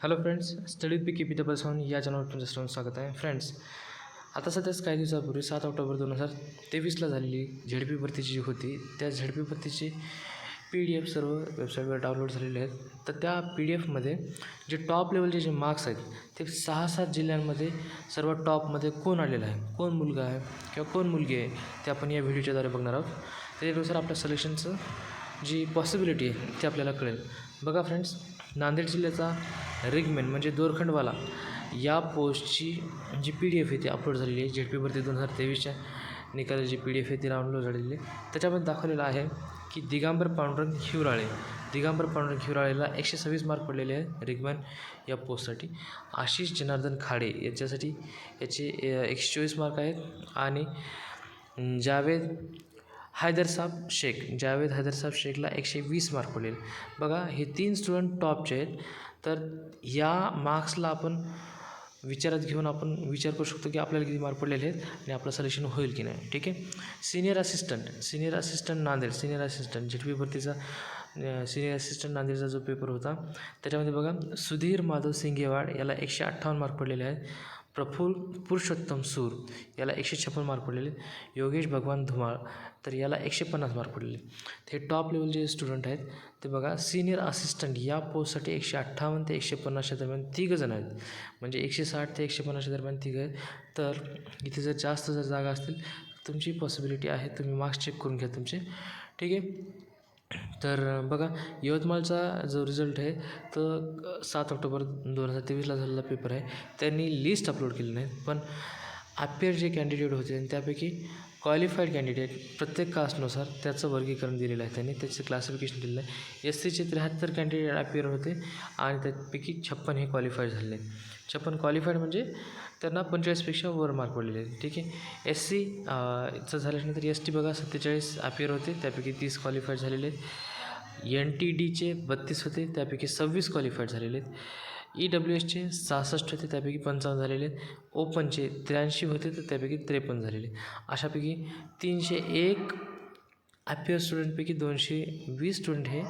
Hello friends study P K P पासून या चॅनलवर तुमचं सर्वांचं स्वागत आहे. फ्रेंड्स आता सध्याच काही दिवसापूर्वी सात ऑक्टोबर दोन हजार तेवीसला झालेली झेड पी भरतीची जी होती त्या झेड पी भरतीची पी डी एफ सर्व वेबसाईटवर डाउनलोड झालेले आहेत. तर त्या पी डी एफमध्ये जे टॉप लेवलचे जे मार्क्स आहेत ते सहा सात जिल्ह्यांमध्ये सर्व टॉपमध्ये कोण आलेलं आहे? कोण मुलगा आहे किंवा कोण मुलगी आहे ते आपण या व्हिडिओच्याद्वारे बघणार आहोत. त्याच्यानुसार आपल्या सलेक्शनचं जी पॉसिबिलिटी आहे ती आपल्याला कळेल. बघा फ्रेंड्स नांदेड जिल्ह्याचा रिगमेन म्हणजे दोरखंडवाला या पोस्टची जी पी डी एफ आहे ती अपलोड झालेली आहे. जेट पी भरती दोन हजार तेवीसच्या निकालाची जी पी डी एफ आहे ती डाउनलोड झालेली आहे. त्याच्यामध्ये दाखवलेलं आहे की दिगांबर पांडुरंग हिवराळे दिगांबर पांडुरंग हिवराळेला एकशे सव्वीस मार्क पडलेले आहे रिगमॅन या पोस्टसाठी आशिष जनार्दन खाडे याच्यासाठी याचे एकशे चोवीस मार्क आहेत. आणि जावेद हैदरसाब शेख जावेद हैदरसाब शेखला एकशे वीस मार्क पडलेल. बघा हे तीन स्टुडंट टॉपचे आहेत. तर या मार्क्सला आपण विचारात घेऊन आपण विचार करू शकतो की आपल्याला किती मार्क पडलेले आहेत आणि आपलं सलेक्शन होईल की नाही. ठीक आहे? Senior assistant senior assistant Nanded senior assistant ZP भरतीचा सिनियर असिस्टंट नांदेडचा जो पेपर होता त्याच्यामध्ये बघा सुधीर माधव सिंगेवाड याला एकशे अठ्ठावन्न मार्क पडलेले आहेत. प्रफुल्ल पुरुषोत्तम सूर याला एकशे छप्पन मार्क पडलेले. योगेश भगवान धुमाळ तर याला एकशे पन्नास मार्क पडलेले. ते टॉप लेवलचे जे स्टुडंट आहेत ते बघा सिनियर असिस्टंट या पोस्टसाठी एकशे अठ्ठावन्न ते एकशे पन्नासच्या दरम्यान तिघं जण आहेत. म्हणजे एकशे साठ ते एकशे पन्नासच्या दरम्यान तिघं आहेत. तर इथे जर जास्त जर जागा असतील तुमची पॉसिबिलिटी आहे तुम्ही मार्क्स चेक करून घ्या तुमचे. ठीक आहे? तर बघा यवतमाळचा जो रिझल्ट आहे तो सात ऑक्टोबर दोन हजार तेवीसला झालेला पेपर आहे. त्यांनी लिस्ट अपलोड केली नाही पण अपेअर जे कॅन्डिडेट होते आणि त्यापैकी क्वालिफाईड कॅन्डिडेट प्रत्येक कास्टनुसार त्याचं वर्गीकरण दिलेलं आहे त्यांनी त्याचं क्लासिफिकेशन दिलेलं आहे. एस सीचे त्र्याहत्तर कॅन्डिडेट अपेअर होते आणि त्यापैकी छप्पन हे क्वालिफाईड झाले. छप्पन क्वालिफाईड म्हणजे त्यांना पंचेचाळीसपेक्षा वर मार्क पडलेले आहेत. ठीक आहे? एस सी चं झाल्यानंतर एस टी बघा सत्तेचाळीस अपेअर होते त्यापैकी तीस क्वालिफाईड झालेले आहेत. एन टी डीचे बत्तीस होते त्यापैकी सव्वीस क्वालिफाईड झालेले आहेत. ई डब्ल्यू एसचे सहासष्ट होते त्यापैकी पंचावन्न झालेले आहेत. ओपनचे त्र्याऐंशी होते तर त्यापैकी त्रेपन्न झालेले अशापैकी तीनशे एक अपिअर स्टुडंटपैकी दोनशे वीस स्टुडंट हे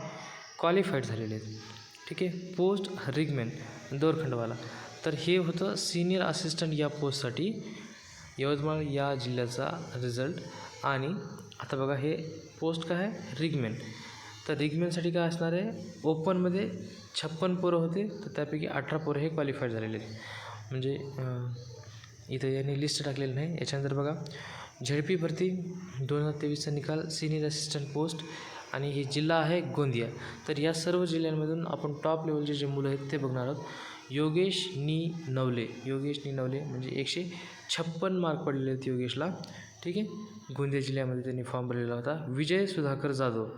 क्वालिफाईड झालेले आहेत. ठीक आहे? पोस्ट रिगमेन दोरखंडवाला. तर हे होतं सिनियर असिस्टंट या पोस्टसाठी यवतमाळ या जिल्ह्याचा रिझल्ट आणि आता बघा हे पोस्ट काय आहे? रिगमेन तर रिगमेनसाठी काय असणार आहे? ओपनमध्ये छप्पन पोरं होते तर त्यापैकी अठरा पोरं हे क्वालिफाईड झालेले आहेत. म्हणजे इथं यांनी लिस्ट टाकलेली नाही. याच्यानंतर बघा झेडपी भरती दोन हजार तेवीसचा निकाल सिनियर असिस्टंट पोस्ट आणि हे जिल्हा आहे गोंदिया. तर या सर्व जिल्ह्यांमधून आपण टॉप लेवलचे जे मुलं आहेत ते बघणार आहोत. योगेश नी नवले. योगेश नी नवले म्हणजे एकशे छप्पन मार्क पडलेले आहेत योगेशला. ठीक आहे? गोंदिया जिल्ह्यामध्ये त्यांनी फॉर्म भरलेला होता. विजय सुधाकर जाधव.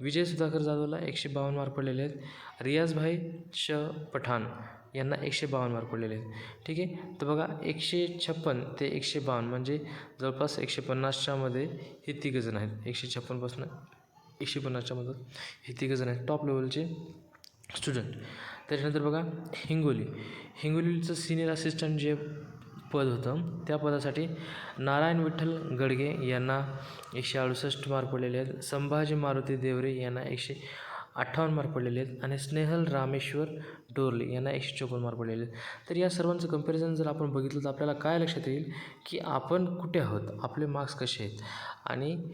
विजय सुधाकर जाधवला एकशे बावन्न मार्क पडलेले आहेत. रियाजभाई श पठाण यांना एकशे बावन्न मार्क पडलेले आहेत. ठीक आहे? तर बघा एकशे छप्पन ते एकशे बावन्न म्हणजे जवळपास एकशे पन्नासच्यामध्ये हे तिघं जण आहेत. एकशे छप्पनपासून एकशे पन्नासच्या हे तिघं जण आहेत. टॉप लेवलचे स्टुडंट त्याच्यानंतर बघा हिंगोली. हिंगोलीचं सिनियर असिस्टंट जे पद होतं त्या पदासाठी नारायण विठ्ठल गडगे यांना एकशे अडुसष्ट मार्क पडलेले आहेत. संभाजी मारुती देवरे यांना एकशे अठ्ठावन्न मार्क पडलेले आहेत. आणि स्नेहल रामेश्वर डोरले यांना एकशे चोपन्न मार्क पडलेले आहेत. तर या सर्वांचं कंपॅरिझन जर आपण बघितलं तर आपल्याला काय लक्षात येईल? की आपण कुठे आहोत? आपले मार्क्स कसे आहेत? आणि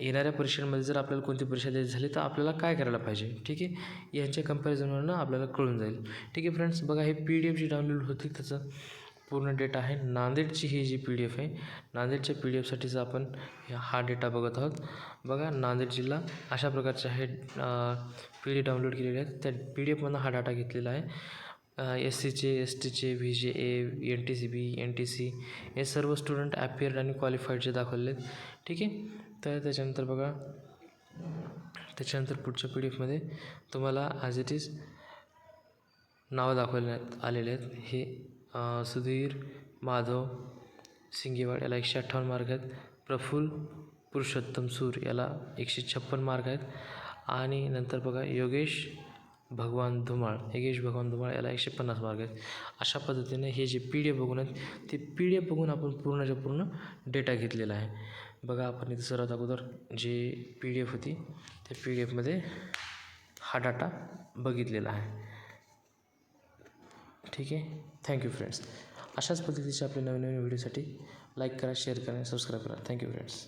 येणाऱ्या परीक्षांमध्ये जर आपल्याला कोणती परीक्षा द्यायची झाली तर आपल्याला काय करायला पाहिजे? ठीक आहे? यांच्या कंपॅरिझनवरनं आपल्याला कळून जाईल. ठीक आहे फ्रेंड्स बघा हे पी डी एफ जी डाउनलोड होती त्याचं पूर्ण डेटा आहे. नांदेडची ही जी पी डी एफ आहे नांदेडच्या पी डी एफसाठीच आपण हा डेटा बघत आहोत. बघा नांदेड जिल्हा अशा प्रकारच्या आहे पी डी डाउनलोड केलेले आहेत. त्या पी डी एफमधून हा डाटा घेतलेला आहे. एस सीचे एस टीचे V J A N T C B N T C हे सर्व स्टुडंट ॲपियर्ड आणि क्वालिफाईडचे दाखवले आहेत ठीक आहे? तर त्याच्यानंतर बघा. त्याच्यानंतर पुढच्या पी डी एफमध्ये तुम्हाला ॲज इट इज नावं दाखवण्यात आलेले आहेत. हे सुधीर माधव सिंगेवाड याला एकशे अठ्ठावन्न मार्क आहेत. प्रफुल्ल पुरुषोत्तम सूर याला एकशे छप्पन मार्क आहेत. आणि नंतर बघा योगेश भगवान धुमाळ योगेश भगवान धुमाळ याला एकशे पन्नास मार्क आहेत. अशा पद्धतीने हे जे पी डी एफ बघून आहेत ते पी डी एफ बघून आपण पूर्णच्या पूर्ण डेटा घेतलेला आहे. बघा आपण इथं सर्वात अगोदर जे पी डी एफ होती त्या पी डी एफमध्ये हा डाटा बघितलेला आहे. ठीक आहे? थँक्यू फ्रेंड्स अशाच पद्धतीचे आपले नवीन नवीन व्हिडिओसाठी लाईक करा शेअर करा सबस्क्राईब करा. Thank you friends